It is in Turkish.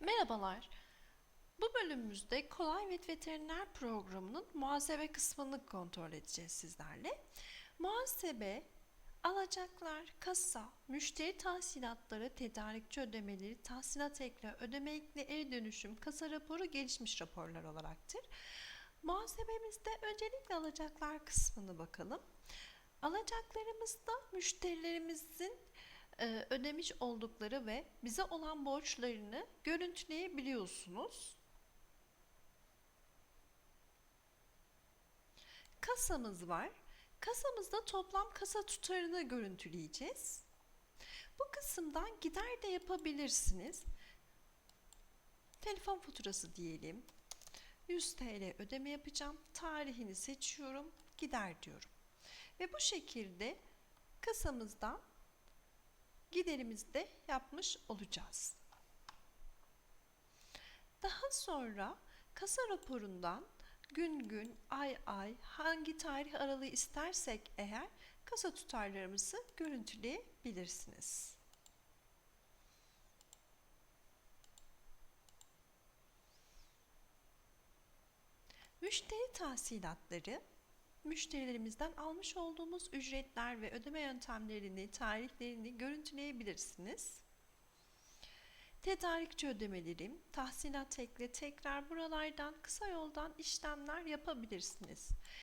Merhabalar. Bu bölümümüzde Kolay ve Veteriner programının muhasebe kısmını kontrol edeceğiz sizlerle. Muhasebe, alacaklar, kasa, müşteri tahsilatları, tedarikçi ödemeleri, tahsilat ekle, ödeme ekle, eri dönüşüm, kasa raporu, gelişmiş raporlar olaraktır. Muhasebemizde öncelikle alacaklar kısmını bakalım. Alacaklarımızda müşterilerimizin e, ödemiş oldukları ve bize olan borçlarını görüntüleyebiliyorsunuz. Kasamız var. Kasamızda toplam kasa tutarını görüntüleyeceğiz. Bu kısımdan gider de yapabilirsiniz. Telefon faturası diyelim. 100 TL ödeme yapacağım. Tarihini seçiyorum. Gider diyorum. Ve bu şekilde kasamızdan giderimizi de yapmış olacağız. Daha sonra kasa raporundan gün gün, ay ay, hangi tarih aralığı istersek eğer kasa tutarlarımızı görüntüleyebilirsiniz. Müşteri tahsilatları müşterilerimizden almış olduğumuz ücretler ve ödeme yöntemlerini, tarihlerini görüntüleyebilirsiniz. Tedarikçi ödemelerim, tahsilat ekle tekrar buralardan kısa yoldan işlemler yapabilirsiniz.